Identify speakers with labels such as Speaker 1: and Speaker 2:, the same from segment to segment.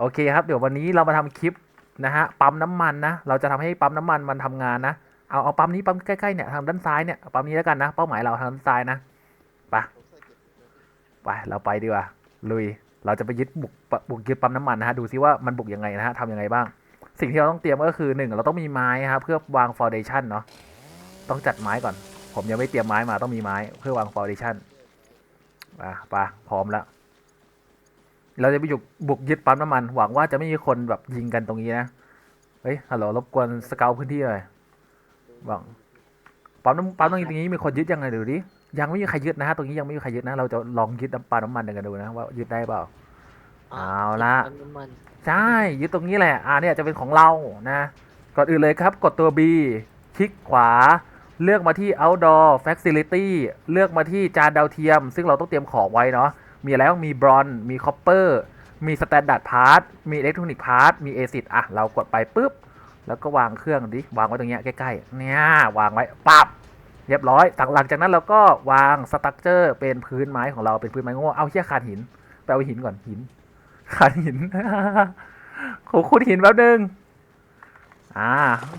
Speaker 1: โอเคครับ เดี๋ยววันนี้เรามาทำคลิปนะฮะปั๊มน้ำมันนะ เราจะทำให้ปั๊มน้ำมันมันทำงานนะ เอาเอาปั๊มนี้ปั๊มใกล้ๆเนี่ยทางด้านซ้ายเนี่ยปั๊มนี้แล้วกันนะเป้าหมายเราทางด้านซ้ายนะไปไปเราไปดีกว่าลุยเราจะไปยึดบุกบุกยึดปั๊มน้ำมันนะฮะดูซิว่ามันบุกยังไงนะฮะทำยังไงบ้าง สิ่งที่เราต้องเตรียมก็คือหนึ่งเราต้องมีไม้ครับเพื่อวางฟ u n เดชันเนาะต้องจัดไม้ก่อน ผมยังไม่เตรียมไม้มาต้องมีไม้เพื่อวางฟ u n เดชันอะไปพร้อมแล้ว เราจะไปบุกบุกยึดปั๊มน้ำมันหวังว่าจะไม่มีคนแบบยิงกันตรงนี้นะเฮ้ยฮัลโหลรบกวนสเกลพื้นที่หน่อยหวังปั๊มน้ำปั๊มตรงนี้มีคนยึดยังไงดูดิยังไม่มีใครยึดนะฮะตรงนี้ยังไม่มีใครยึดนะ เราจะลองยึดน้ำปั๊มน้ำมันกันดูนะว่ายึดได้เปล่าเอาละ
Speaker 2: ปั๊มน้ำมัน
Speaker 1: ใช่ยึดตรงนี้แหละอ่าเนี่ยจะเป็นของเรานะก่อนอื่นเลยครับ กดตัว B คลิกขวา เลือกมาที่ outdoor facility เลือกมาที่จานดาวเทียม ซึ่งเราต้องเตรียมของไว้เนาะ มีอะไรบ้างมีบรอนมีคอปเปอร์มีสแตนดาร์ดพาร์ทมีอิเล็กทรอนิกส์พาร์ทมีเอซิดอะ เรากดไปปุ๊บ แล้วก็วางเครื่องดิ วางไว้ตรงเนี้ยใกล้ๆ เนี่ยวางไว้ปับเรียบร้อยหลังจากนั้นเราก็วางสตั๊กเจอร์เป็นพื้นไม้ของเราเป็นพื้นไม้โง่เอาเชี่ยคานหินไปเอาหินก่อนหินคานหินขอขุดหินแป๊บนึงอ่า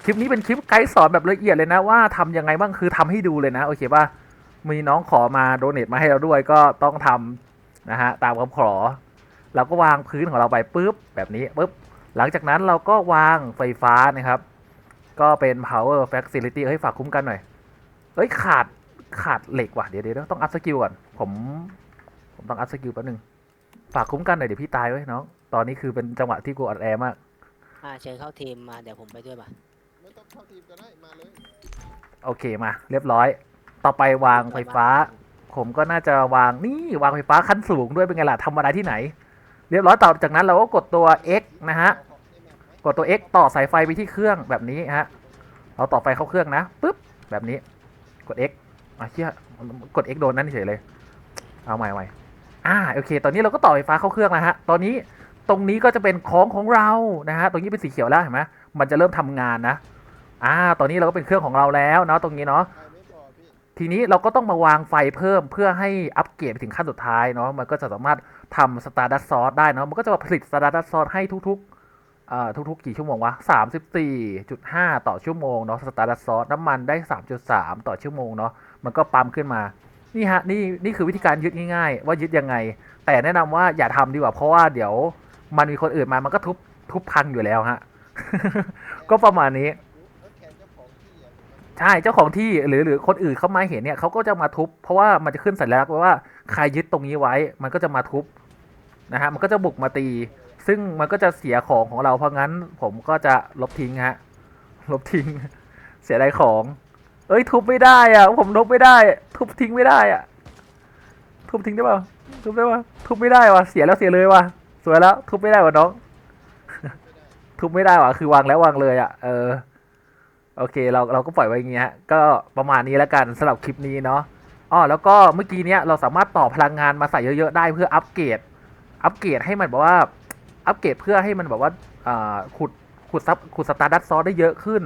Speaker 1: คลิปนี้เป็นคลิปไกด์สอนแบบละเอียดเลยนะว่าทำยังไงบ้างคือทำให้ดูเลยนะ โอเคป่ะมีน้องขอมาโดเนทมาให้เราด้วยก็ต้องทำ นะฮะตามคำขอ เราก็วางพื้นของเราไปปุ๊บแบบนี้ปุ๊บหลังจากนั้นเราก็วางไฟฟ้านะครับ ก็เป็น power facility เฮ้ยฝากคุ้มกันหน่อยเอ้ยขาดขาดเหล็กว่ะเดี๋ยวเดี๋ยวต้องอัพสกิลก่อนผมผมต้องอัพสกิลแป๊บนึงฝากคุ้มกันหน่อยเดี๋ยวพี่ตายไว้ยน้องตอนนี้คือเป็นจังหวะที่กูอัดแอร์มาก
Speaker 2: อ่าเชิญเข้าทีมมาเดี๋ยวผมไปด้วยป่ะ
Speaker 3: ไม่ต้องเข้าทีมก็ได้มาเลย
Speaker 1: โอเคมา เรียบร้อย ต่อไปวางไฟฟ้า ผมก็น่าจะวางนี่วางไฟฟ้าขั้นสูงด้วยเป็นไงล่ะธรรมดาที่ไหน เรียบร้อยต่อจากนั้นเราก็กดตัว X นะฮะกดตัว X ต่อสายไฟไปที่เครื่องแบบนี้ฮะเราต่อไฟเข้าเครื่องนะปุ๊บแบบนี้กด X อะเชี่ยกด X โดนนั่นเฉยเลย เอาใหม่ใหม่อ่าโอเค ตอนนี้เราก็ต่อไฟฟ้าเข้าเครื่องนะฮะตอนนี้ตรงนี้ก็จะเป็นของของเรานะฮะตรงนี้เป็นสีเขียวแล้วเห็นไหมมันจะเริ่มทำงานนะอ่าตอนนี้เราก็เป็นเครื่องของเราแล้วเนาะตรงนี้เนาะ ทีนี้เราก็ต้องมาวางไฟเพิ่มเพื่อให้อัปเกรดไปถึงขั้นสุดท้ายเนาะมันก็จะสามารถทำสตาร์ดัสซอสได้เนาะมันก็จะผลิตสตาร์ดัสซอสให้ทุกๆเอ่อทุกๆ กี่ชั่วโมงวะสามสิบสี่จุดห้าต่อชั่วโมงเนาะสตาร์ดัสซอสน้ำมันได้สามจุดสามต่อชั่วโมงเนาะมันก็ปั๊มขึ้นมานี่ฮะนี่นี่คือวิธีการยึดง่ายๆ ว่ายึดยังไง แต่แนะนำว่าอย่าทำดีกว่าเพราะว่าเดี๋ยวมันมีคนอื่นมามันก็ทุบทุบพังอยู่แล้วฮะ ก็ประมาณนี้
Speaker 3: เจ้าของที่อะ
Speaker 1: ใช่เจ้าของที่หรือหรือคนอื่นเขามาเห็นเนี่ยเขาก็จะมาทุบ เพราะว่ามันจะขึ้นสัญลักษณ์ว่าใครยึดตรงนี้ไว้ มันก็จะมาทุบนะฮะมันก็จะบุกมาตี ซึ่งมันก็จะเสียของของเราเพราะงั้น ผมก็จะลบทิ้งฮะลบทิ้ง เสียดายของ เอ้ยทุบไม่ได้อะ ผมลบไม่ได้ ทุบทิ้งไม่ได้อะ ทุบทิ้งได้ป่ะทุบได้ป่ะทุบไม่ได้ว่ะเสียแล้วเสียเลยว่ะสวยแล้ว ทุบไม่ได้ว่ะน้อง ทุบไม่ได้ว่ะคือวางแล้ววางเลยอะเออ โอเคเราเราก็ปล่อยไว้อย่างเงี้ยฮะก็ประมาณนี้แล้วกันสำหรับคลิปนี้เนาะอ๋อแล้วก็เมื่อกี้เนี้ยเราสามารถต่อพลังงานมาใส่เยอะๆได้เพื่ออัปเกรดอัปเกรดให้มันแบบว่าอัปเกรดเพื่อให้มันแบบว่าอ่าขุดขุดซับขุดสตาร์ดัตซอสได้เยอะขึ้น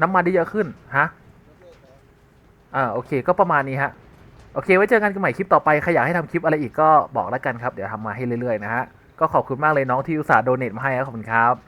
Speaker 1: น้ำมันได้เยอะขึ้นฮะอ่าโอเค ก็ประมาณนี้ฮะโอเค ไว้เจอกันกันใหม่คลิปต่อไปใครอยากให้ทำคลิปอะไรอีกก็บอกแล้วกันครับ เดี๋ยวทำมาให้เรื่อยๆนะฮะก็ขอบคุณมากเลยน้องที่อุตส่าห์โดเนทมาให้ครับขอบคุณครับ